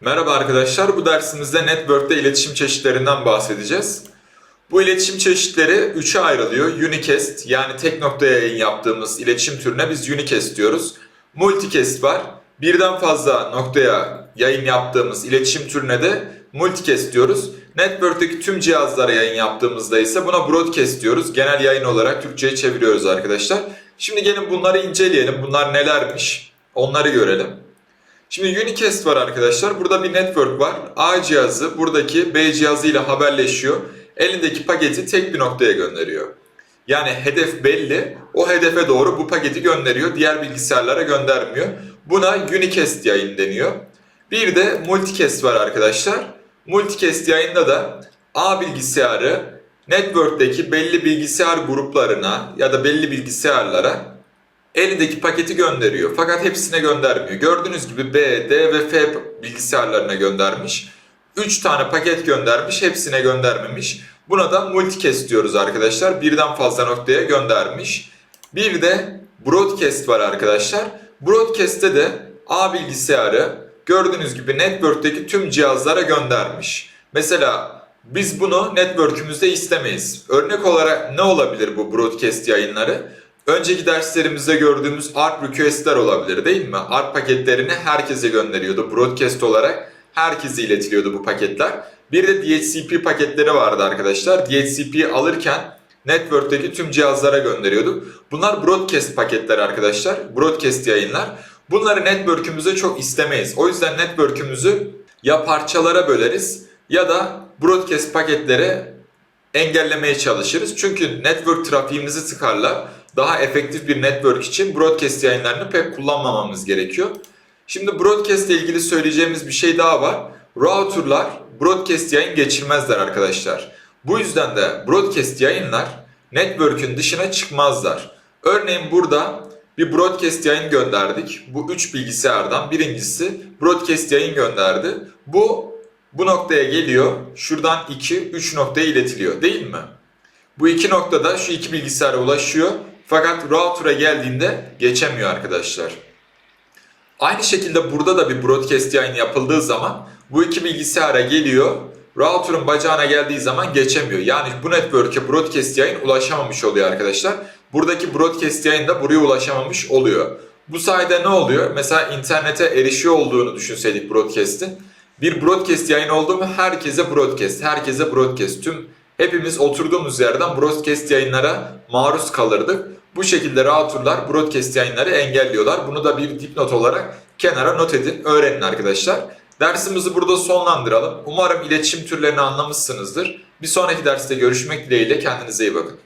Merhaba arkadaşlar, bu dersimizde Network'te iletişim çeşitlerinden bahsedeceğiz. Bu iletişim çeşitleri 3'e ayrılıyor. Unicast yani tek noktaya yayın yaptığımız iletişim türüne biz Unicast diyoruz. Multicast var. Birden fazla noktaya yayın yaptığımız iletişim türüne de Multicast diyoruz. Network'teki tüm cihazlara yayın yaptığımızda ise buna Broadcast diyoruz. Genel yayın olarak Türkçe'ye çeviriyoruz arkadaşlar. Şimdi gelin bunları inceleyelim. Bunlar nelermiş? Onları görelim. Şimdi Unicast var arkadaşlar. Burada bir network var. A cihazı buradaki B cihazıyla haberleşiyor. Elindeki paketi tek bir noktaya gönderiyor. Yani hedef belli. O hedefe doğru bu paketi gönderiyor. Diğer bilgisayarlara göndermiyor. Buna Unicast yayın deniyor. Bir de Multicast var arkadaşlar. Multicast yayında da A bilgisayarı network'teki belli bilgisayar gruplarına ya da belli bilgisayarlara elindeki paketi gönderiyor. Fakat hepsine göndermiyor. Gördüğünüz gibi B, D ve F bilgisayarlarına göndermiş. 3 tane paket göndermiş, hepsine göndermemiş. Buna da multicast diyoruz arkadaşlar. Birden fazla noktaya göndermiş. Bir de broadcast var arkadaşlar. Broadcast'te de A bilgisayarı gördüğünüz gibi network'teki tüm cihazlara göndermiş. Mesela biz bunu network'ümüzde istemeyiz. Örnek olarak ne olabilir bu broadcast yayınları? Önceki derslerimizde gördüğümüz ARP request'ler olabilir değil mi? ARP paketlerini herkese gönderiyordu. Broadcast olarak herkese iletiliyordu bu paketler. Bir de DHCP paketleri vardı arkadaşlar. DHCP alırken network'teki tüm cihazlara gönderiyorduk. Bunlar broadcast paketler arkadaşlar. Broadcast yayınlar. Bunları network'ümüze çok istemeyiz. O yüzden network'ümüzü ya parçalara böleriz ya da broadcast paketlere engellemeye çalışırız. Çünkü network trafiğimizi tıkarlar. Daha efektif bir network için broadcast yayınlarını pek kullanmamamız gerekiyor. Şimdi broadcast ile ilgili söyleyeceğimiz bir şey daha var. Router'lar broadcast yayın geçirmezler arkadaşlar. Bu yüzden de broadcast yayınlar network'ün dışına çıkmazlar. Örneğin burada bir broadcast yayın gönderdik. Bu 3 bilgisayardan birincisi broadcast yayın gönderdi. Bu bu noktaya geliyor. Şuradan 2, 3 noktaya iletiliyor değil mi? Bu iki noktada şu iki bilgisayara ulaşıyor. Fakat router'a geldiğinde geçemiyor arkadaşlar. Aynı şekilde burada da bir broadcast yayın yapıldığı zaman bu iki bilgisayara geliyor. Router'ın bacağına geldiği zaman geçemiyor. Yani bu network'e broadcast yayın ulaşamamış oluyor arkadaşlar. Buradaki broadcast yayın da buraya ulaşamamış oluyor. Bu sayede ne oluyor? Mesela internete erişiyor olduğunu düşünseydik broadcast'in. Bir broadcast yayın oldu mu herkese broadcast, herkese broadcast. Tüm hepimiz oturduğumuz yerden broadcast yayınlara maruz kalırdık. Bu şekilde router'lar broadcast yayınları engelliyorlar. Bunu da bir dipnot olarak kenara not edin, öğrenin arkadaşlar. Dersimizi burada sonlandıralım. Umarım iletişim türlerini anlamışsınızdır. Bir sonraki derste görüşmek dileğiyle kendinize iyi bakın.